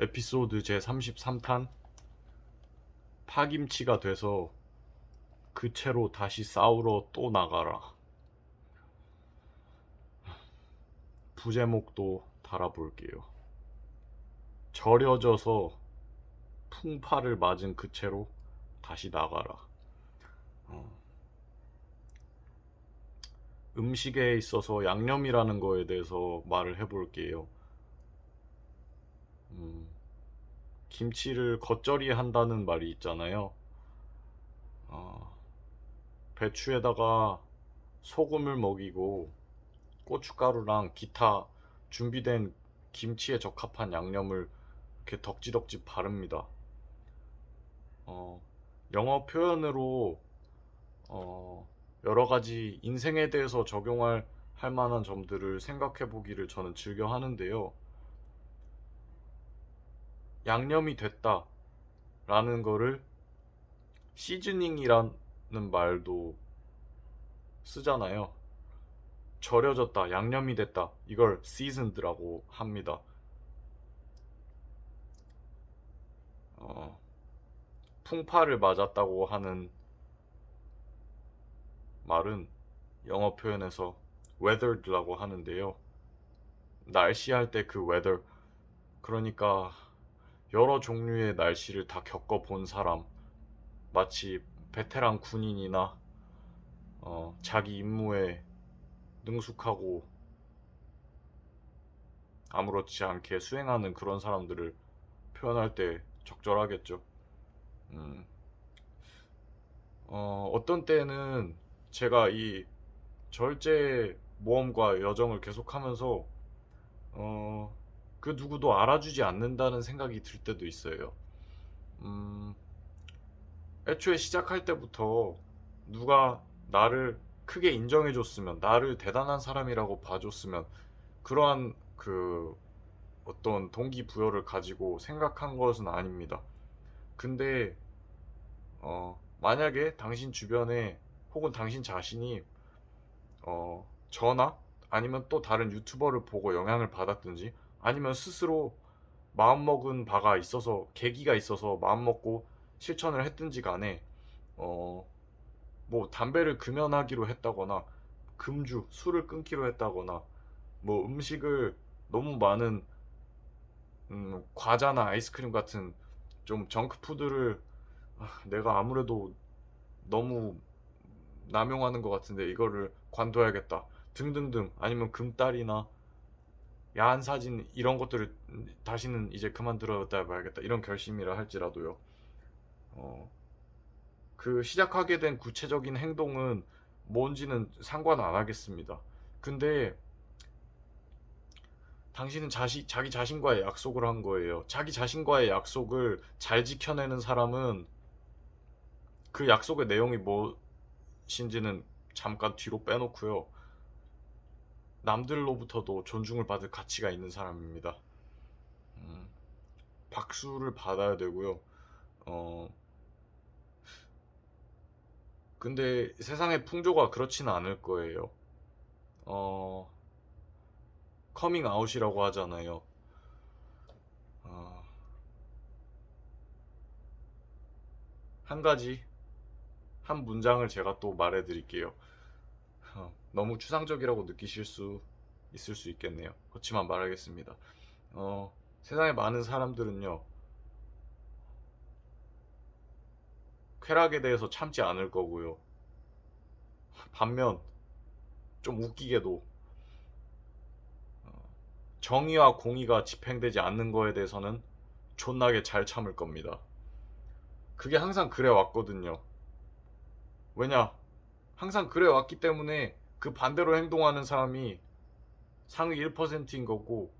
에피소드 제 33탄 파김치가 돼서 그 채로 다시 싸우러 또 나가라. 부제목도 달아볼게요. 절여져서 풍파를 맞은 그 채로 다시 나가라. 어. 음식에 있어서 양념이라는 거에 대해서 말을 해볼게요. 음, 김치를 겉절이 한다는 말이 있잖아요. 어, 배추에다가 소금을 먹이고 고춧가루랑 기타 준비된 김치에 적합한 양념을 이렇게 덕지덕지 바릅니다. 어, 영어 표현으로 어, 여러 가지 인생에 대해서 적용할 할 만한 점들을 생각해 보기를 저는 즐겨 하는데요. 양념이 됐다 라는 거를 시즈닝이라는 말도 쓰잖아요. 절여졌다, 양념이 됐다. 이걸 seasoned라고 합니다. 어, 풍파를 맞았다고 하는 말은 영어 표현에서 weathered라고 하는데요. 날씨 할 때 그 weather 그러니까 여러 종류의 날씨를 다 겪어본 사람 마치 베테랑 군인이나 어, 자기 임무에 능숙하고 아무렇지 않게 수행하는 그런 사람들을 표현할 때 적절하겠죠. 음. 어, 어떤 때는 제가 이 절제 모험과 여정을 계속하면서 어, 그 누구도 알아주지 않는다는 생각이 들 때도 있어요. 음, 애초에 시작할 때부터 누가 나를 크게 인정해줬으면, 나를 대단한 사람이라고 봐줬으면, 그러한 그 어떤 동기부여를 가지고 생각한 것은 아닙니다. 근데, 어, 만약에 당신 주변에 혹은 당신 자신이 어, 저나 아니면 또 다른 유튜버를 보고 영향을 받았든지 아니면 스스로 마음먹은 바가 있어서 계기가 있어서 마음먹고 실천을 했든지 간에 어, 뭐 담배를 금연하기로 했다거나 금주 술을 끊기로 했다거나 뭐 음식을 너무 많은 음, 과자나 아이스크림 같은 좀 정크푸드를 아, 내가 아무래도 너무 남용하는 것 같은데 이거를 관둬야겠다. 등등등. 아니면 금딸이나 야한 사진 이런 것들을 다시는 이제 그만 들어다 봐야겠다. 이런 결심이라 할지라도요. 어, 그 시작하게 된 구체적인 행동은 뭔지는 상관 안 하겠습니다. 근데 당신은 자시, 자기 자신과의 약속을 한 거예요. 자기 자신과의 약속을 잘 지켜내는 사람은 그 약속의 내용이 무엇인지는 잠깐 뒤로 빼놓고요. 남들로부터도 존중을 받을 가치가 있는 사람입니다. 음, 박수를 받아야 되고요. 어, 근데 세상의 풍조가 그렇지는 않을 거예요. 어, 커밍 아웃이라고 하잖아요. 어, 한 가지 한 문장을 제가 또 말해 드릴게요. 어, 너무 추상적이라고 느끼실 수 있을 수 있겠네요. 그렇지만 말하겠습니다. 어, 세상에 많은 사람들은요, 쾌락에 대해서 참지 않을 거고요. 반면, 좀 웃기게도, 어, 정의와 공의가 집행되지 않는 거에 대해서는 존나게 잘 참을 겁니다. 그게 항상 그래 왔거든요. 왜냐? 항상 그래 왔기 때문에 그 반대로 행동하는 사람이 상위 1%인 거고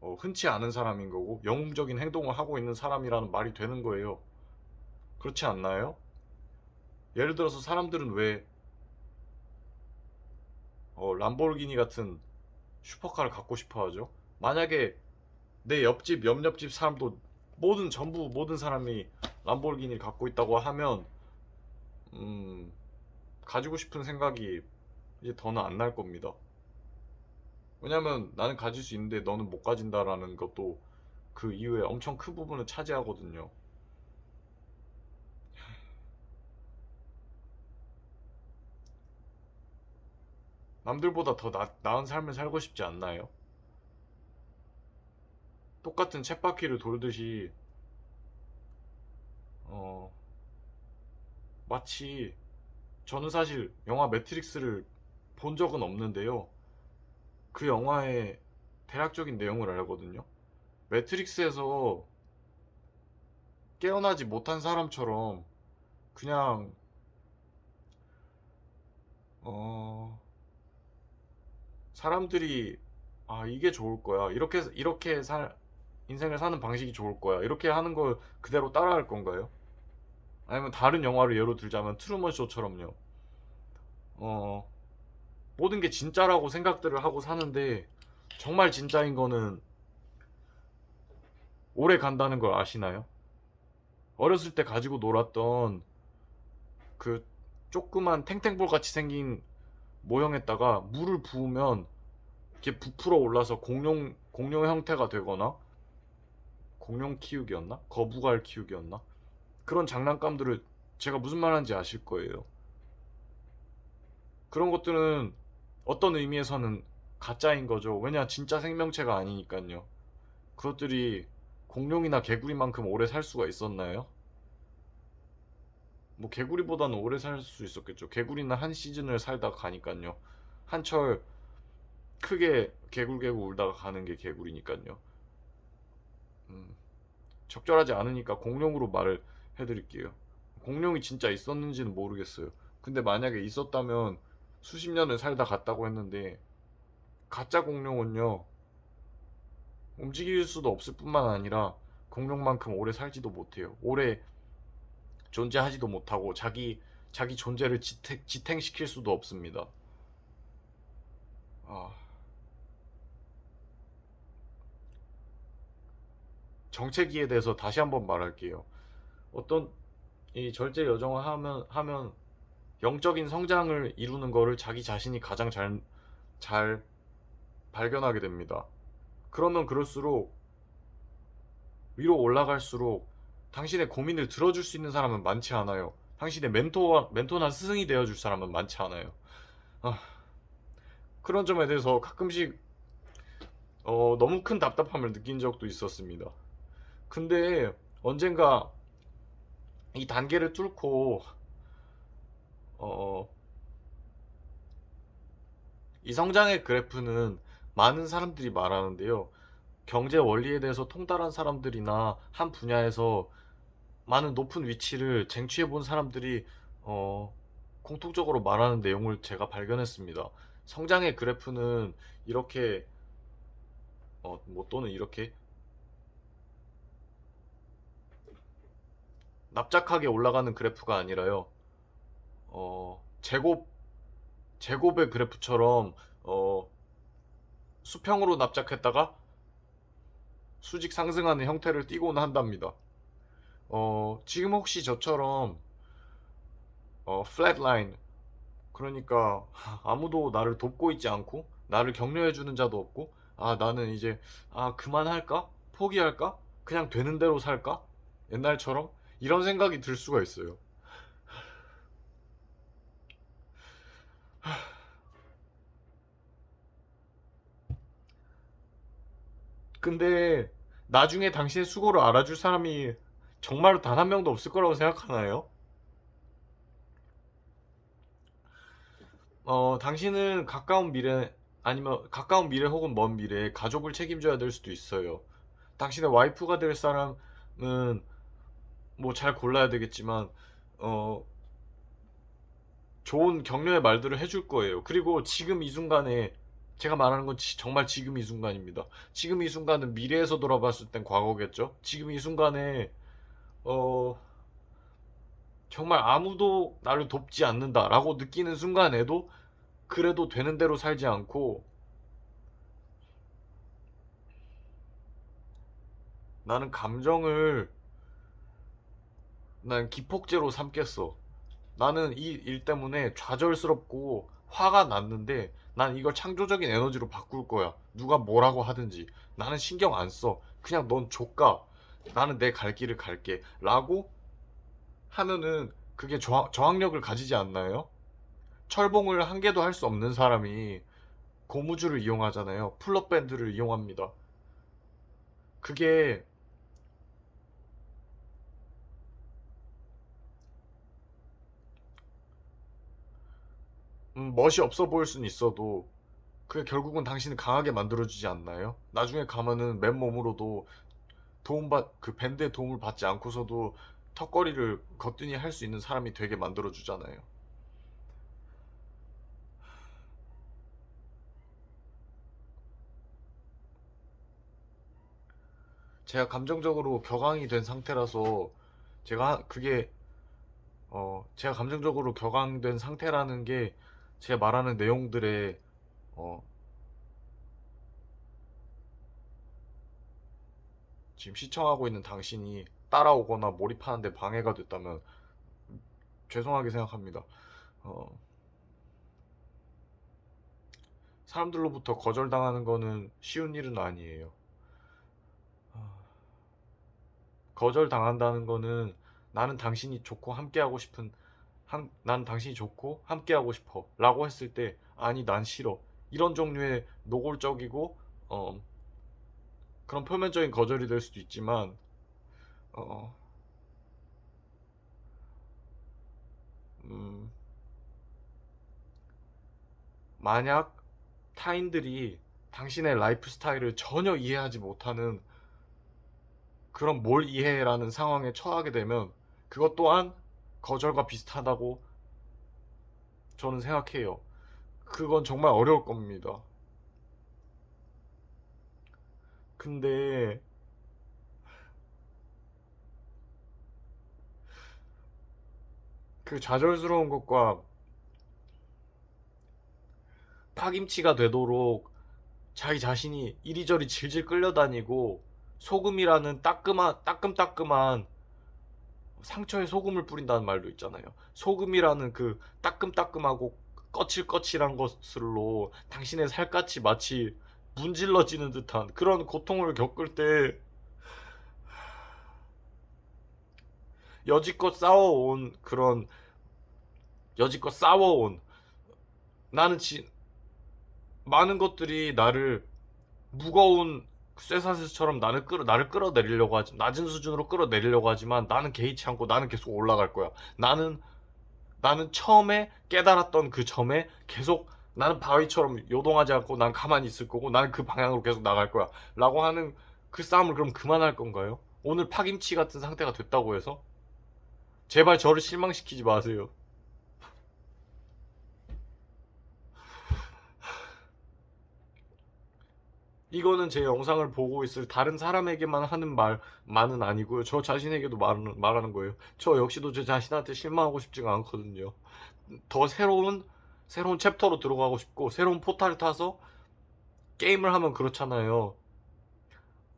어, 흔치 않은 사람인 거고 영웅적인 행동을 하고 있는 사람이라는 말이 되는 거예요. 그렇지 않나요? 예를 들어서 사람들은 왜 어, 람보르기니 같은 슈퍼카를 갖고 싶어 하죠? 만약에 내 옆집, 옆옆집 사람도 모든 전부 모든 사람이 람보르기니를 갖고 있다고 하면 음, 가지고 싶은 생각이 이제 더는 안 날 겁니다. 왜냐면 나는 가질 수 있는데 너는 못 가진다라는 것도 그 이후에 엄청 큰 부분을 차지하거든요. 남들보다 더 나, 나은 삶을 살고 싶지 않나요? 똑같은 쳇바퀴를 돌듯이 어 마치 저는 사실 영화 매트릭스를 본 적은 없는데요. 그 영화의 대략적인 내용을 알거든요. 매트릭스에서 깨어나지 못한 사람처럼 그냥 어 사람들이 아 이게 좋을 거야 이렇게 이렇게 살 인생을 사는 방식이 좋을 거야 이렇게 하는 걸 그대로 따라할 건가요? 아니면 다른 영화를 예로 들자면 트루먼 쇼처럼요. 어 모든 게 진짜라고 생각들을 하고 사는데 정말 진짜인 거는 오래 간다는 걸 아시나요? 어렸을 때 가지고 놀았던 그 조그만 탱탱볼 같이 생긴 모형에다가 물을 부으면 이렇게 부풀어 올라서 공룡 공룡 형태가 되거나 공룡 키우기였나? 거북알 키우기였나? 그런 장난감들을 제가 무슨 말하는지 아실 거예요. 그런 것들은 어떤 의미에서는 가짜인 거죠. 왜냐 진짜 생명체가 아니니까요. 그것들이 공룡이나 개구리만큼 오래 살 수가 있었나요? 뭐 개구리보다는 오래 살 수 있었겠죠. 개구리는 한 시즌을 살다가 가니까요. 한철 크게 개굴개굴 울다가 가는 게 개구리니까요. 음, 적절하지 않으니까 공룡으로 말을 해드릴게요. 공룡이 진짜 있었는지는 모르겠어요. 근데 만약에 있었다면 수십 년을 살다 갔다고 했는데 가짜 공룡은요 움직일 수도 없을 뿐만 아니라 공룡만큼 오래 살지도 못해요. 오래 존재하지도 못하고 자기 자기 존재를 지탱, 지탱시킬 수도 없습니다. 아. 정체기에 대해서 다시 한번 말할게요. 어떤 이 절제 여정을 하면 하면 영적인 성장을 이루는 거를 자기 자신이 가장 잘, 잘 발견하게 됩니다. 그러면 그럴수록 위로 올라갈수록 당신의 고민을 들어줄 수 있는 사람은 많지 않아요. 당신의 멘토와, 멘토나 스승이 되어줄 사람은 많지 않아요. 아, 그런 점에 대해서 가끔씩 어, 너무 큰 답답함을 느낀 적도 있었습니다. 근데 언젠가 이 단계를 뚫고 어, 이 성장의 그래프는 많은 사람들이 말하는데요. 경제 원리에 대해서 통달한 사람들이나 한 분야에서 많은 높은 위치를 쟁취해 본 사람들이 어, 공통적으로 말하는 내용을 제가 발견했습니다. 성장의 그래프는 이렇게 어, 뭐 또는 이렇게 납작하게 올라가는 그래프가 아니라요. 어, 제곱 제곱의 그래프처럼 어, 수평으로 납작했다가 수직 상승하는 형태를 띠곤 한답니다. 어, 지금 혹시 저처럼 어, 플랫라인 그러니까 아무도 나를 돕고 있지 않고 나를 격려해 주는 자도 없고 아 나는 이제 아 그만할까? 포기할까? 그냥 되는 대로 살까? 옛날처럼 이런 생각이 들 수가 있어요. 근데 나중에 당신의 수고를 알아줄 사람이 정말로 단 한 명도 없을 거라고 생각하나요? 어, 당신은 가까운 미래 아니면 가까운 미래 혹은 먼 미래에 가족을 책임져야 될 수도 있어요. 당신의 와이프가 될 사람은 뭐 잘 골라야 되겠지만 어 좋은 격려의 말들을 해줄 거예요. 그리고 지금 이 순간에 제가 말하는 건 지- 정말 지금 이 순간입니다. 지금 이 순간은 미래에서 돌아봤을 땐 과거겠죠. 지금 이 순간에 어 정말 아무도 나를 돕지 않는다라고 느끼는 순간에도 그래도 되는 대로 살지 않고 나는 감정을 난 기폭제로 삼겠어. 나는 이 일 때문에 좌절스럽고 화가 났는데 난 이걸 창조적인 에너지로 바꿀 거야. 누가 뭐라고 하든지. 나는 신경 안 써. 그냥 넌 족가. 나는 내 갈 길을 갈게. 라고 하면은 그게 저항, 저항력을 가지지 않나요? 철봉을 한 개도 할 수 없는 사람이 고무줄을 이용하잖아요. 풀업 밴드를 이용합니다. 그게 음, 멋이 없어 보일 수는 있어도 그게 결국은 당신을 강하게 만들어주지 않나요? 나중에 가면은 맨몸으로도 도움받 그 밴드의 도움을 받지 않고서도 턱걸이를 거뜬히 할 수 있는 사람이 되게 만들어주잖아요. 제가 감정적으로 격앙이 된 상태라서 제가 그게 어 제가 감정적으로 격앙된 상태라는 게 제가 말하는 내용들에 어 지금 시청하고 있는 당신이 따라오거나 몰입하는데 방해가 됐다면 죄송하게 생각합니다. 어 사람들로부터 거절당하는 거는 쉬운 일은 아니에요. 거절당한다는 거는 나는 당신이 좋고 함께하고 싶은 한, 난 당신이 좋고 함께하고 싶어 라고 했을 때 아니 난 싫어. 이런 종류의 노골적이고 어, 그런 표면적인 거절이 될 수도 있지만 어, 음, 만약 타인들이 당신의 라이프 스타일을 전혀 이해하지 못하는 그런 뭘 이해라는 상황에 처하게 되면 그것 또한 거절과 비슷하다고 저는 생각해요. 그건 정말 어려울 겁니다. 근데 그 좌절스러운 것과 파김치가 되도록 자기 자신이 이리저리 질질 끌려다니고 소금이라는 따끔한 따끔따끔한 상처에 소금을 뿌린다는 말도 있잖아요. 소금이라는 그 따끔따끔하고 거칠거칠한 것으로 당신의 살갗이 마치 문질러지는 듯한 그런 고통을 겪을 때 여지껏 싸워온 그런 여지껏 싸워온 나는 지 많은 것들이 나를 무거운 쇠사슬처럼 나를 끌어 나를 끌어내리려고 하지 낮은 수준으로 끌어내리려고 하지만 나는 개의치 않고 나는 계속 올라갈 거야. 나는 나는 처음에 깨달았던 그 점에 계속 나는 바위처럼 요동하지 않고 난 가만히 있을 거고 나는 그 방향으로 계속 나갈 거야. 라고 하는 그 싸움을 그럼 그만할 건가요? 오늘 파김치 같은 상태가 됐다고 해서 제발 저를 실망시키지 마세요. 이거는 제 영상을 보고 있을 다른 사람에게만 하는 말, 말은 아니고요. 저 자신에게도 말하는, 말하는 거예요. 저 역시도 제 자신한테 실망하고 싶지가 않거든요. 더 새로운, 새로운 챕터로 들어가고 싶고, 새로운 포탈을 타서 게임을 하면 그렇잖아요.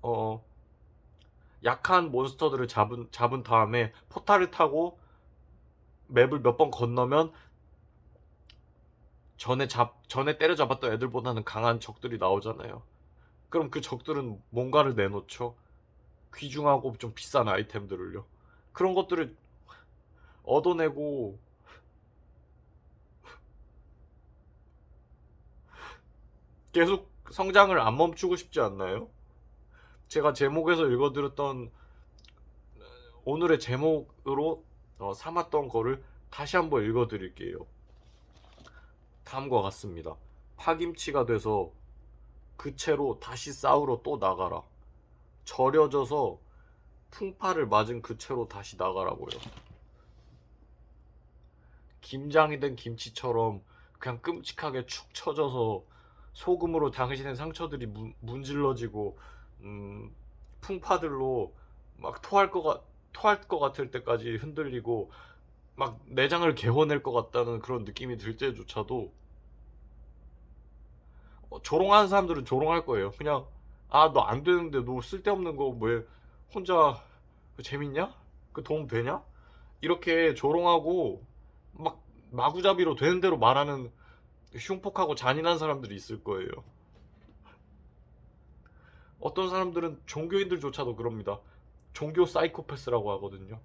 어, 약한 몬스터들을 잡은, 잡은 다음에 포탈을 타고 맵을 몇 번 건너면 전에 잡, 전에 때려잡았던 애들보다는 강한 적들이 나오잖아요. 그럼 그 적들은 뭔가를 내놓죠. 귀중하고 좀 비싼 아이템들을요. 그런 것들을 얻어내고 계속 성장을 안 멈추고 싶지 않나요? 제가 제목에서 읽어드렸던 오늘의 제목으로 어, 삼았던 거를 다시 한번 읽어드릴게요. 다음과 같습니다. 파김치가 돼서 그 채로 다시 싸우러 또 나가라. 절여져서 풍파를 맞은 그 채로 다시 나가라고요. 김장이 된 김치처럼 그냥 끔찍하게 축 처져서 소금으로 당신의 상처들이 문, 문질러지고 음, 풍파들로 막 토할 것 같, 토할 것 같을 때까지 흔들리고 막 내장을 개워낼 것 같다는 그런 느낌이 들 때조차도 어, 조롱하는 사람들은 조롱할 거예요. 그냥 아 너 안 되는데 너 쓸데없는 거 왜 혼자 그 재밌냐? 그 도움 되냐? 이렇게 조롱하고 막 마구잡이로 되는 대로 말하는 흉폭하고 잔인한 사람들이 있을 거예요. 어떤 사람들은 종교인들조차도 그럽니다. 종교 사이코패스라고 하거든요.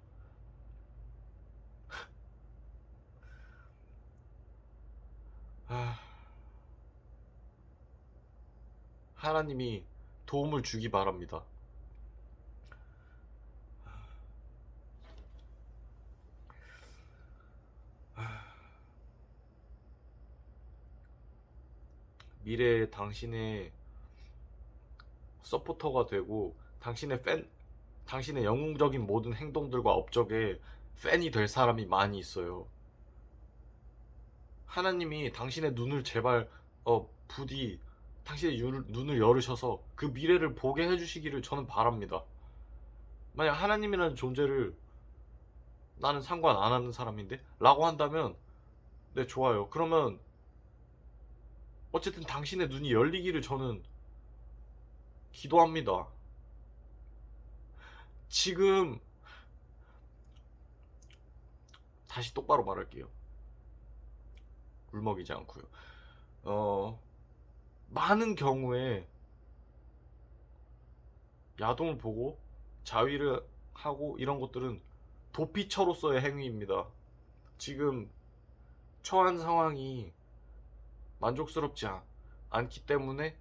하나님이 도움을 주기 바랍니다. 미래의 당신의 서포터가 되고 당신의 팬, 당신의 영웅적인 모든 행동들과 업적에 팬이 될 사람이 많이 있어요. 하나님이 당신의 눈을 제발 어, 부디 당신의 유- 눈을 열으셔서 그 미래를 보게 해주시기를 저는 바랍니다. 만약 하나님이라는 존재를 나는 상관 안 하는 사람인데? 라고 한다면 네 좋아요. 그러면 어쨌든 당신의 눈이 열리기를 저는 기도합니다. 지금 다시 똑바로 말할게요. 울먹이지 않고요. 어, 많은 경우에 야동을 보고 자위를 하고 이런 것들은 도피처로서의 행위입니다. 지금 처한 상황이 만족스럽지 않, 않기 때문에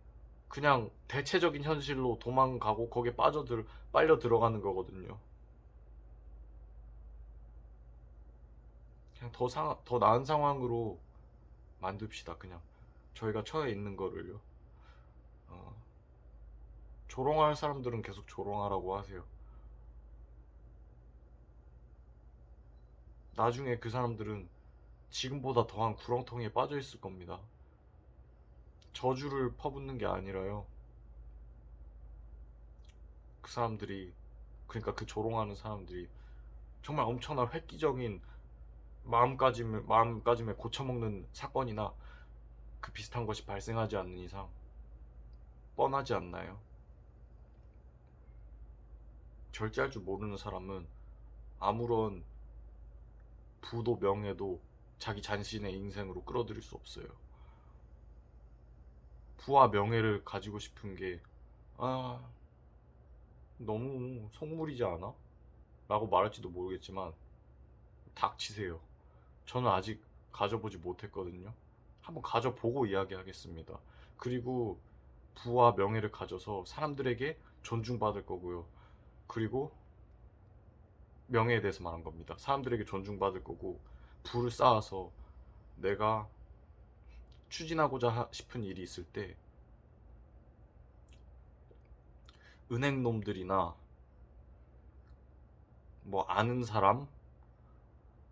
그냥 대체적인 현실로 도망가고 거기에 빠져들 빨려 들어가는 거거든요. 그냥 더 상, 더 나은 상황으로 만듭시다. 그냥 저희가 처해 있는 거를요. 어, 조롱할 사람들은 계속 조롱하라고 하세요. 나중에 그 사람들은 지금보다 더한 구렁텅이에 빠져 있을 겁니다. 저주를 퍼붓는 게 아니라요. 그 사람들이 그러니까 그 조롱하는 사람들이 정말 엄청난 획기적인 마음가짐을 마음가짐에 고쳐먹는 사건이나 그 비슷한 것이 발생하지 않는 이상 뻔하지 않나요? 절제할 줄 모르는 사람은 아무런 부도 명예도 자기 자신의 인생으로 끌어들일 수 없어요. 부와 명예를 가지고 싶은 게, 아, 너무 속물이지 않아? 라고 말할지도 모르겠지만, 닥치세요. 저는 아직 가져보지 못했거든요. 한번 가져보고 이야기하겠습니다. 그리고 부와 명예를 가져서 사람들에게 존중받을 거고요. 그리고 명예에 대해서 말한 겁니다. 사람들에게 존중받을 거고, 부를 쌓아서 내가 추진하고자 하- 싶은 일이 있을 때 은행 놈들이나 뭐 아는 사람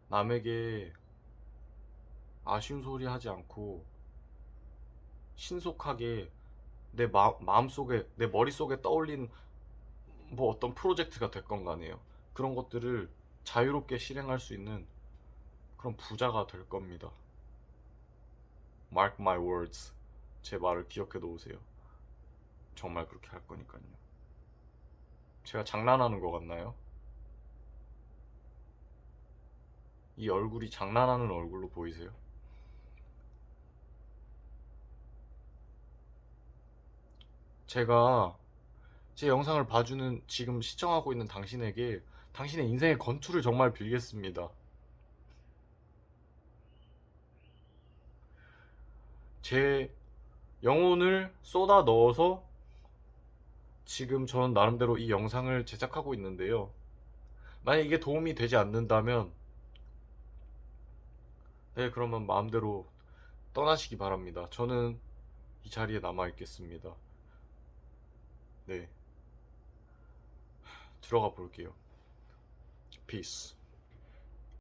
남에게 아쉬운 소리 하지 않고 신속하게 내 마, 마음속에 내 머릿속에 떠올린 뭐 어떤 프로젝트가 됐건 간에요. 그런 것들을 자유롭게 실행할 수 있는 그런 부자가 될 겁니다. Mark my words. 제 말을 기억해 놓으세요. 정말 그렇게 할 거니까요. 제가 장난하는 것 같나요? 이 얼굴이 장난하는 얼굴로 보이세요? 제가 제 영상을 봐주는 지금 시청하고 있는 당신에게 당신의 인생의 건투를 정말 빌겠습니다. 제 영혼을 쏟아 넣어서 지금 저는 나름대로 이 영상을 제작하고 있는데요. 만약 이게 도움이 되지 않는다면, 네, 그러면 마음대로 떠나시기 바랍니다. 저는 이 자리에 남아 있겠습니다. 네. 들어가 볼게요. Peace.